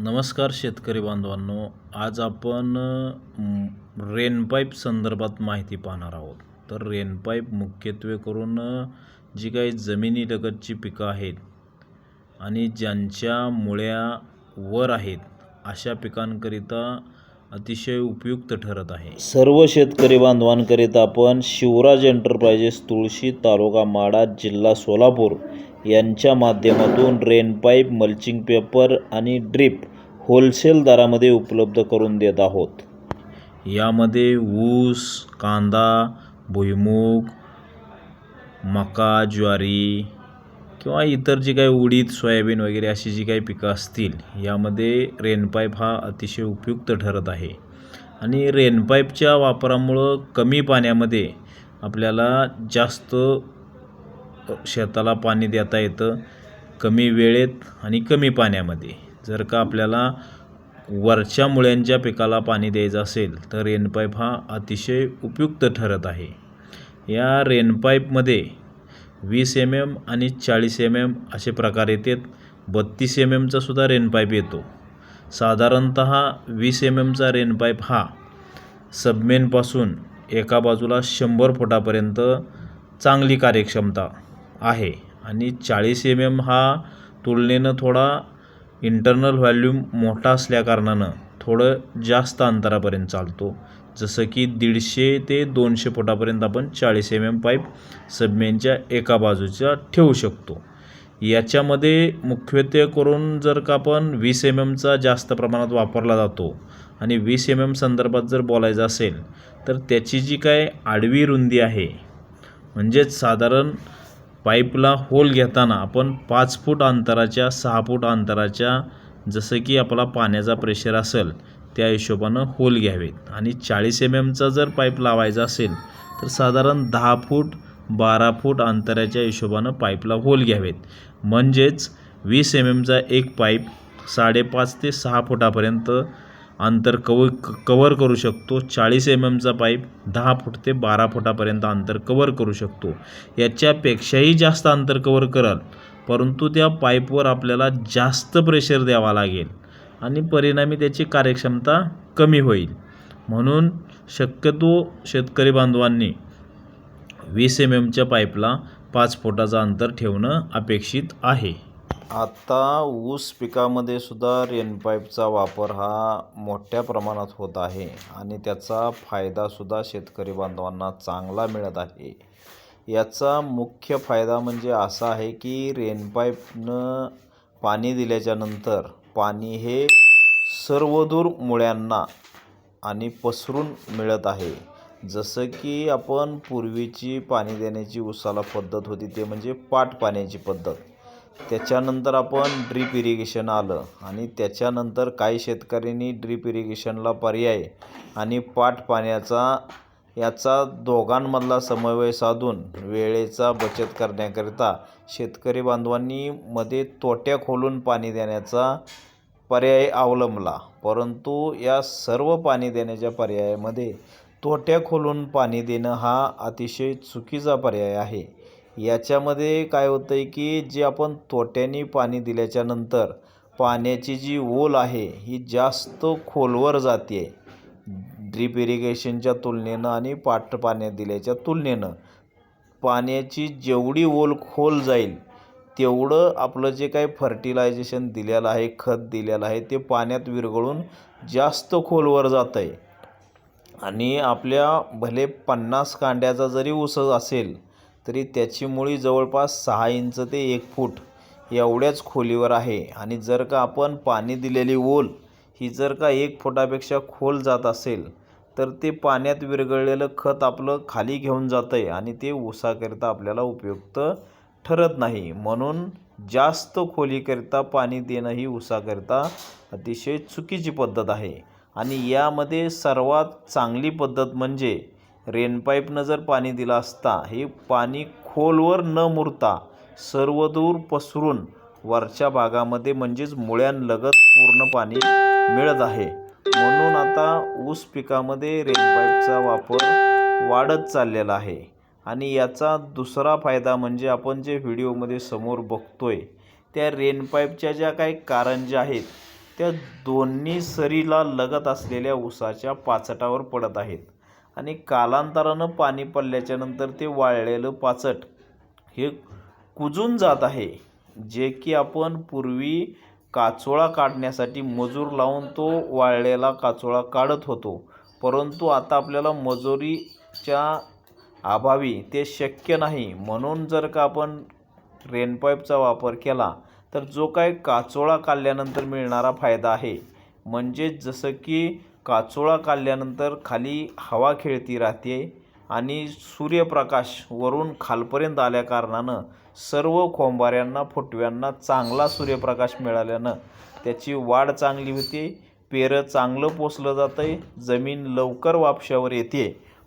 नमस्कार शेतकरी बांधवांनो आज आपण रेनपाईप संदर्भात माहिती पाहणार आहोत. तर रेनपाईप मुख्यत्वे करून जी काही जमिनीलगतची पिकं आहेत आणि ज्यांच्या मुळ्या वर आहेत अशा पिकांकरिता अतिशय उपयुक्त ठरत आहे. सर्व शेतकरी बांधवांकरिता आपण शिवराज एंटरप्राइजेस तुळशी तालुका माडा जिल्हा सोलापूर यांच्या माध्यमातून रेनपाईप मल्चिंग पेपर आणि ड्रीप होलसेल दरामध्ये उपलब्ध करून देत आहोत. यामध्ये ऊस कांदा भुईमूग मका ज्वारी किंवा इतर जी काही उडीद सोयाबीन वगैरे अशी जी काही पिकं असतील यामध्ये रेनपाईप हा अतिशय उपयुक्त ठरत आहे. आणि रेनपाईपच्या वापरामुळं कमी पाण्यामध्ये आपल्याला जास्त शेताला पाणी देता येतं. कमी वेळेत आणि कमी पाण्यामध्ये. जर का आपल्याला वरच्या मुळ्यांच्या पिकाला पाणी द्यायचं असेल तर रेनपाईप हा अतिशय उपयुक्त ठरत आहे. या रेनपाईपमध्ये वीस एम एम आणि चाळीस एम एम असे प्रकार येतात. बत्तीस एम एमचा सुद्धा रेनपाईप येतो. साधारणत वीस एम एमचा रेनपाईप हा सबमेनपासून एका बाजूला शंभर फुटापर्यंत चांगली कार्यक्षमता आहे. आणि चाळीस एम एम हा तुलनेनं थोडा इंटरनल व्हॅल्यूम मोठा असल्याकारणानं थोडं जास्त अंतरापर्यंत चालतो. जसं की दीडशे ते दोनशे फुटापर्यंत आपण चाळीस एम एम पाईप सबमेनच्या एका बाजूच्या ठेवू शकतो. याच्यामध्ये मुख्यत्वे करून जर का आपण वीस एम एमचा जास्त प्रमाणात वापरला जातो आणि वीस एम एम संदर्भात जर बोलायचं असेल तर त्याची जी काय आडवी रुंदी आहे म्हणजेच साधारण पाईपला होल घेताना आपण पाच फूट अंतराच्या सहा फूट अंतराच्या जसं की आपला पाण्याचा प्रेशर असेल त्या हिशोबानं होल घ्यावेत. आणि चाळीस एम एमचा जर पाईप लावायचा असेल तर साधारण दहा फूट बारा फूट अंतराच्या हिशोबानं पाईपला होल घ्यावेत. म्हणजेच वीस एम एमचा एक पाईप साडेपाच ते सहा फुटापर्यंत अंतर कव कवर करू शकतो. चाळीस एम एमचा पाईप दहा फूट ते बारा फुटापर्यंत अंतर कवर करू शकतो. याच्यापेक्षाही जास्त अंतर कवर कराल परंतु त्या पाईपवर आपल्याला जास्त प्रेशर द्यावा लागेल आणि परिणामी त्याची कार्यक्षमता कमी होईल. म्हणून शक्यतो शेतकरी बांधवांनी वीस एम एमच्या पाईपला पाच फुटाचं अंतर ठेवणं अपेक्षित आहे. आता ऊस पिकामध्ये सुद्धा रेनपाईपचा वापर हा मोठ्या प्रमाणात होत आहे आणि त्याचा फायदासुद्धा शेतकरी बांधवांना चांगला मिळत आहे. याचा मुख्य फायदा म्हणजे असा आहे की रेनपाईपनं पाणी दिल्याच्यानंतर पाणी हे सर्वदूर मुळ्यांना आणि पसरून मिळत आहे. जसं की आपण पूर्वीची पाणी देण्याची उसाला पद्धत होती ते म्हणजे पाट पाण्याची पद्धत. त्याच्यानंतर आपण ड्रीप इरिगेशन आलं आणि त्याच्यानंतर काही शेतकऱ्यांनी ड्रीप इरिगेशनला पर्याय आणि पाट पाण्याचा याचा दोघांमधला समन्वय साधून वेळेचा बचत करण्याकरिता शेतकरी बांधवांनी मध्ये तोट्या खोलून पाणी देण्याचा पर्याय अवलंबला. परंतु या सर्व पाणी देण्याच्या पर्यायामध्ये तोट्या खोलून पाणी देणं हा अतिशय चुकीचा पर्याय आहे. याच्यामध्ये काय होतं आहे की जे आपण तोट्याने पाणी दिल्याच्यानंतर पाण्याची जी ओल आहे ही जास्त खोलवर जाते. आहे ड्रीप इरिगेशनच्या तुलनेनं आणि पाट पाण्यात दिल्याच्या तुलनेनं. पाण्याची जेवढी ओल खोल जाईल तेवढं आपलं जे काही फर्टिलायझेशन दिलेलं आहे खत दिलेलं आहे ते पाण्यात विरघळून जास्त खोलवर जातं आहे आणि आपल्या भले पन्नास कांड्याचा जरी ऊस असेल तरी त्याची मुळी जवळपास सहा इंच ते एक फूट एवढ्याच खोलीवर आहे. आणि जर का आपण पाणी दिलेली ओल ही जर का एक फुटापेक्षा खोल जात असेल तर ते पाण्यात विरघळलेलं खत आपलं खाली घेऊन जातं आहे आणि ते ऊसाकरिता आपल्याला उपयुक्त ठरत नाही. म्हणून जास्त खोलीकरिता पाणी देणं ही ऊसाकरिता अतिशय चुकीची पद्धत आहे. आणि यामध्ये सर्वात चांगली पद्धत म्हणजे रेनपाईपनं जर पाणी दिलं असता हे पाणी खोलवर न मुरता सर्वदूर पसरून वरच्या भागामध्ये म्हणजेच मुळ्यांलगत पूर्ण पाणी मिळत आहे. म्हणून आता ऊस पिकामध्ये रेनपाईपचा वापर वाढत चाललेला आहे. आणि याचा दुसरा फायदा म्हणजे आपण जे व्हिडिओमध्ये समोर बघतोय त्या रेनपाईपच्या ज्या काही कारंज्या आहेत त्या दोन्ही सरीला लगत असलेल्या ऊसाच्या पाचटावर पडत आहेत. आणि कालांतरानं पाणी पडल्याच्या नंतर ते वाळलेलं पाचट हे कुजून जात आहे जे की आपण पूर्वी काचोळा काढण्यासाठी मजूर लावून तो वाळलेला काचोळा काढत होतो. परंतु आता आपल्याला मजुरीच्या अभावी ते शक्य नाही. म्हणून जर का आपण रेनपाईपचा वापर केला तर जो काय काचोळा काढल्यानंतर मिळणारा फायदा आहे. म्हणजे जसं की काचोळा काढल्यानंतर खाली हवा खेळती राहते आणि सूर्यप्रकाश वरून खालपर्यंत आल्याकारणानं सर्व खोंबाऱ्यांना फुटव्यांना चांगला सूर्यप्रकाश मिळाल्यानं त्याची वाढ चांगली होते पेरं चांगलं पोचलं जातं आहे जमीन लवकर वापशावर येते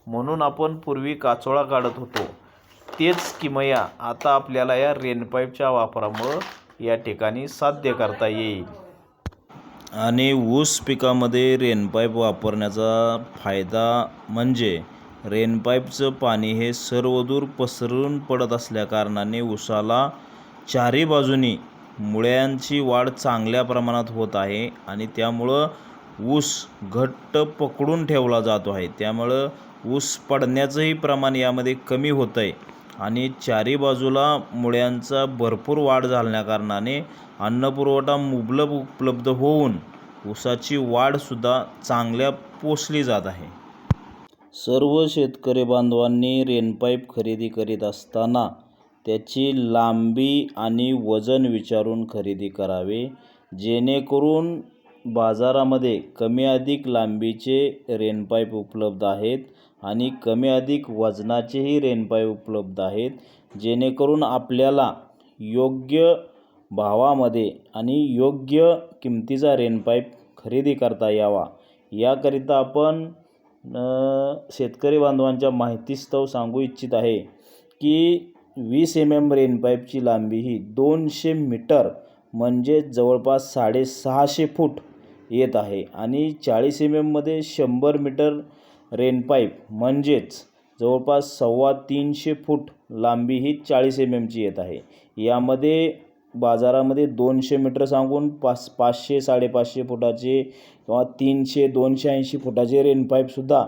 म्हणून आपण पूर्वी काचोळा काढत होतो. तेच किमया आता आपल्याला या रेनपाईपच्या वापरामुळं या ठिकाणी साध्य करता येईल. आणि ऊस पिकामध्ये रेनपाईप वापरण्याचा फायदा म्हणजे रेनपाईपचं पाणी हे सर्वदूर पसरून पडत असल्याकारणाने ऊसाला चारी बाजूनी मुळ्यांची वाढ चांगल्या प्रमाणात होत आहे आणि त्यामुळं ऊस घट्ट पकडून ठेवला जातो आहे. त्यामुळं ऊस पडण्याचंही प्रमाण यामध्ये कमी होतं आहे आणि चारी बाजूला मुळ्यांचा भरपूर वाढ झाल्याकारणाने अन्नपुरवठा मुबलक उपलब्ध होऊन ऊसाची वाढसुद्धा चांगल्या पोचली जात आहे. सर्व शेतकरी बांधवांनी रेनपाईप खरेदी करीत असताना त्याची लांबी आणि वजन विचारून खरेदी करावे जेणेकरून बाजारामध्ये कमी अधिक लांबीचे रेनपाईप उपलब्ध आहेत आणि कमी अधिक वजनाचेही रेनपाईप उपलब्ध आहेत जेणेकरून आपल्याला योग्य भावामध्ये आणि योग्य किमतीचा रेनपाईप खरेदी करता यावा. याकरिता आपण शेतकरी बांधवांच्या माहितीस्तव सांगू इच्छित आहे की वीस एम एम रेनपाईपची लांबी ही दोनशे मीटर म्हणजे जवळपास साडेसहाशे फूट येत आहे आणि चाळीस एम एममध्ये शंभर मीटर रेनपाईप म्हणजेच जवळपास सव्वा तीनशे फूट लांबी ही चाळीस एम एमची येत आहे. यामध्ये बाजारामध्ये दोनशे मीटर सांगून पाच पाचशे साडेपाचशे फुटाचे किंवा तीनशे दोनशे ऐंशी फुटाचे रेनपाईपसुद्धा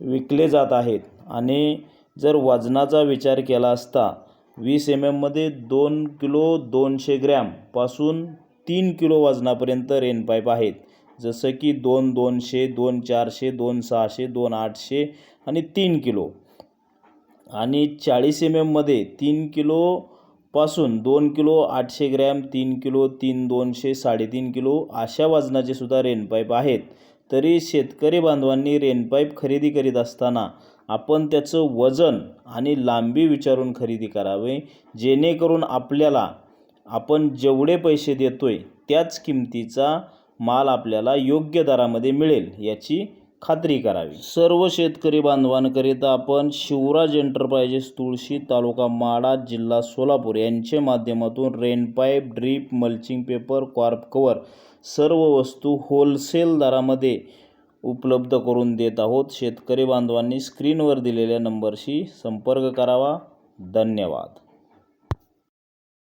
विकले जात आहेत. आणि जर वजनाचा विचार केला असता वीस एम एममध्ये दोन किलो दोनशे ग्रॅमपासून तीन किलो वजनापर्यंत रेनपाईप आहेत. जसं की दोन दोनशे दोन चारशे दोन सहाशे दोन आठशे आणि तीन किलो. आणि चाळीस एम एममध्ये तीन किलोपासून दोन किलो आठशे ग्रॅम तीन किलो तीन दोनशे साडेतीन किलो अशा वजनाचे सुद्धा रेनपाईप आहेत. तरी शेतकरी बांधवांनी रेनपाईप खरेदी करीत असताना आपण त्याचं वजन आणि लांबी विचारून खरेदी करावे जेणेकरून आपल्याला आपण जेवढे पैसे देतो आहे त्याच किमतीचा माल आपल्याला योग्य दरामध्ये मिळेल याची खात्री करावी. सर्व शेतकरी बांधवांकरिता आपण शिवराज एंटरप्राइजेस तुळशी तालुका माडा जिल्हा सोलापूर यांच्या माध्यमातून rain pipe drip mulching paper crop cover सर्व वस्तू होलसेल दरामध्ये उपलब्ध करून देत आहोत. शेतकरी बांधवांनी स्क्रीनवर दिलेल्या नंबरशी संपर्क करावा. धन्यवाद.